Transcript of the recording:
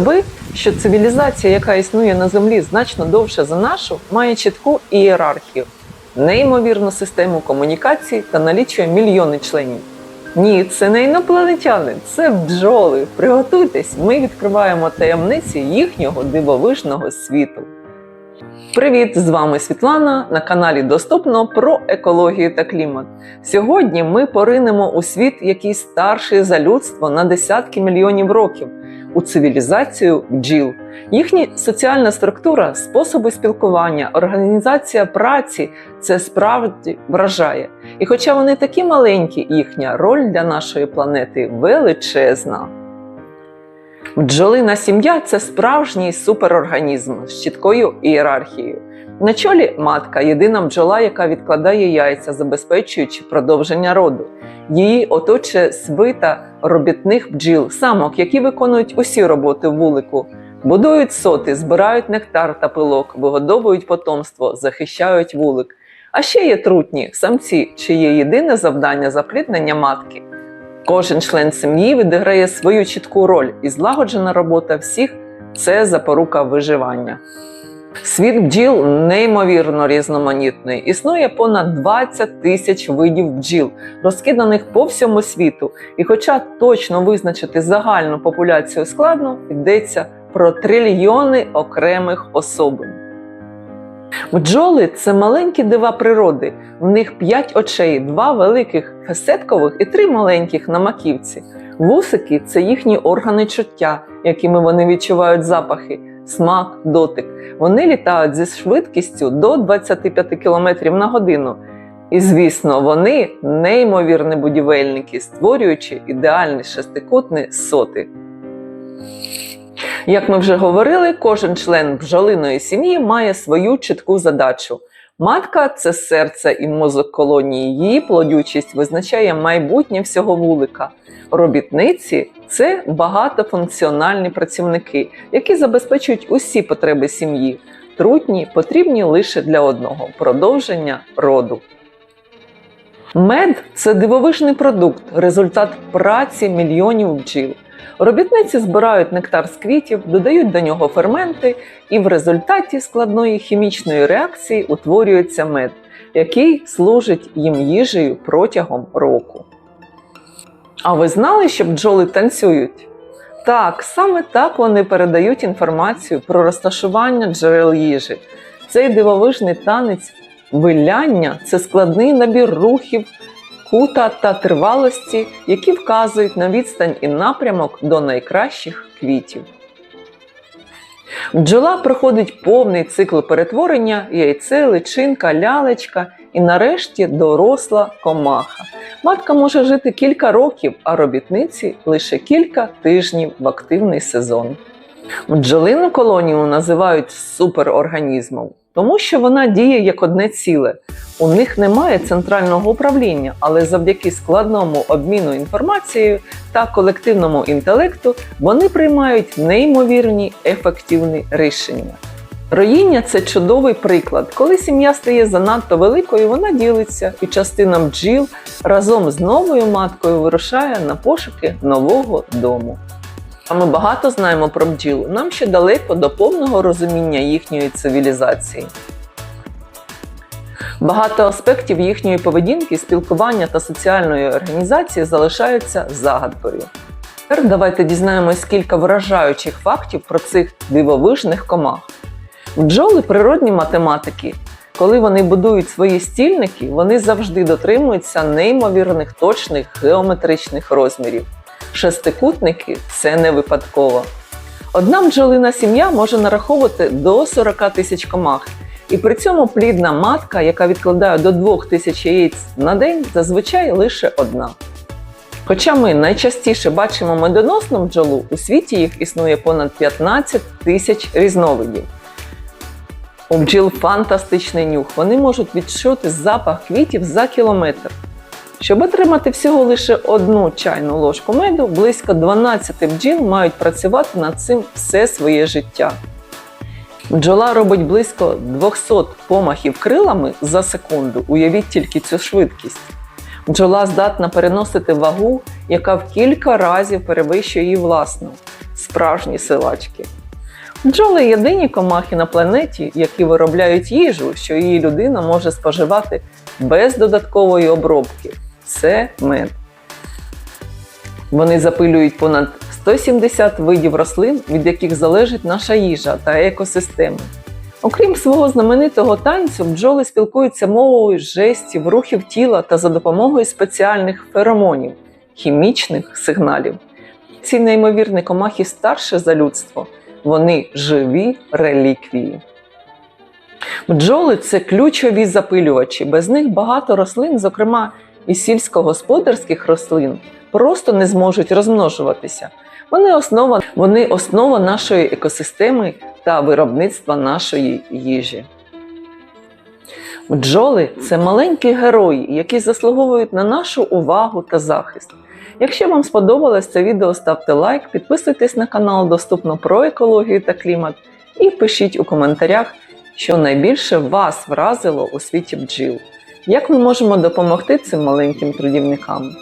Ви, що цивілізація, яка існує на землі значно довше за нашу, має чітку ієрархію, неймовірну систему комунікацій та налічує мільйони членів. Ні, це не інопланетяни, це бджоли. Приготуйтесь, ми відкриваємо таємниці їхнього дивовижного світу. Привіт! З вами Світлана на каналі Доступно про екологію та клімат. Сьогодні ми поринемо у світ, який старший за людство на десятки мільйонів років, у цивілізацію бджіл. Їхня соціальна структура, способи спілкування, організація праці це справді вражає. І хоча вони такі маленькі, їхня роль для нашої планети величезна. Бджолина сім'я це справжній суперорганізм з чіткою ієрархією. На чолі матка єдина бджола, яка відкладає яйця, забезпечуючи продовження роду. Її оточує свита робітних бджіл, самок, які виконують усі роботи вулику, будують соти, збирають нектар та пилок, вигодовують потомство, захищають вулик. А ще є трутні самці, чиє єдине завдання запліднення матки. Кожен член сім'ї відіграє свою чітку роль, і злагоджена робота всіх це запорука виживання. Світ бджіл неймовірно різноманітний. Існує понад 20 тисяч видів бджіл, розкиданих по всьому світу. І хоча точно визначити загальну популяцію складно, йдеться про трильйони окремих особин. Бджоли це маленькі дива природи. В них п'ять очей, два великих фесеткових і три маленьких на маківці. Вусики це їхні органи чуття, якими вони відчувають запахи, смак, дотик. Вони літають зі швидкістю до 25 км на годину. І, звісно, вони неймовірні будівельники, створюючи ідеальні шестикутні соти. Як ми вже говорили, кожен член бджолиної сім'ї має свою чітку задачу. Матка це серце і мозок колонії. Її плодючість визначає майбутнє всього вулика. Робітниці це багатофункціональні працівники, які забезпечують усі потреби сім'ї. Трутні потрібні лише для одного продовження роду. Мед це дивовижний продукт, результат праці мільйонів бджіл. Робітниці збирають нектар з квітів, додають до нього ферменти, і в результаті складної хімічної реакції утворюється мед, який служить їм їжею протягом року. А ви знали, що бджоли танцюють? Так, саме так вони передають інформацію про розташування джерел їжі. Цей дивовижний танець виляння це складний набір рухів, кута та тривалості, які вказують на відстань і напрямок до найкращих квітів. Бджола проходить повний цикл перетворення, яйце, личинка, лялечка і нарешті доросла комаха. Матка може жити кілька років, а робітниці лише кілька тижнів в активний сезон. Бджолину колонію називають суперорганізмом, тому що вона діє як одне ціле. У них немає центрального управління, але завдяки складному обміну інформацією та колективному інтелекту вони приймають неймовірні ефективні рішення. Роїння це чудовий приклад. Коли сім'я стає занадто великою, вона ділиться, і частина бджіл разом з новою маткою вирушає на пошуки нового дому. А ми багато знаємо про бджіл. Нам ще далеко до повного розуміння їхньої цивілізації. Багато аспектів їхньої поведінки, спілкування та соціальної організації залишаються загадкою. Тепер давайте дізнаємось кілька вражаючих фактів про цих дивовижних комах. Бджоли природні математики. Коли вони будують свої стільники, вони завжди дотримуються неймовірних точних геометричних розмірів. Шестикутники це не випадково. Одна бджолина сім'я може нараховувати до 40 тисяч комах, і при цьому плідна матка, яка відкладає до 2 тисяч яєць на день, зазвичай лише одна. Хоча ми найчастіше бачимо медоносну бджолу, у світі їх існує понад 15 тисяч різновидів. У бджіл фантастичний нюх. Вони можуть відчути запах квітів за кілометр. Щоб отримати всього лише одну чайну ложку меду, близько 12 бджіл мають працювати над цим все своє життя. Бджола робить близько 200 помахів крилами за секунду. Уявіть тільки цю швидкість. Бджола здатна переносити вагу, яка в кілька разів перевищує її власну. справжні силачки. Бджоли єдині комахи на планеті, які виробляють їжу, що її людина може споживати без додаткової обробки. Це мед. Вони запилюють понад 170 видів рослин, від яких залежить наша їжа та екосистеми. Окрім свого знаменитого танцю, бджоли спілкуються мовою жестів, рухів тіла та за допомогою спеціальних феромонів, хімічних сигналів. Ці неймовірні комахи старше за людство, вони живі реліквії. Бджоли це ключові запилювачі. Без них багато рослин, зокрема і сільськогосподарських рослин, просто не зможуть розмножуватися. Вони основа, вони основа нашої екосистеми та виробництва нашої їжі. Бджоли це маленькі герої, які заслуговують на нашу увагу та захист. Якщо вам сподобалось це відео, ставте лайк, підписуйтесь на канал Доступно про екологію та клімат і пишіть у коментарях, що найбільше вас вразило у світі бджіл. Як ми можемо допомогти цим маленьким трудівникам?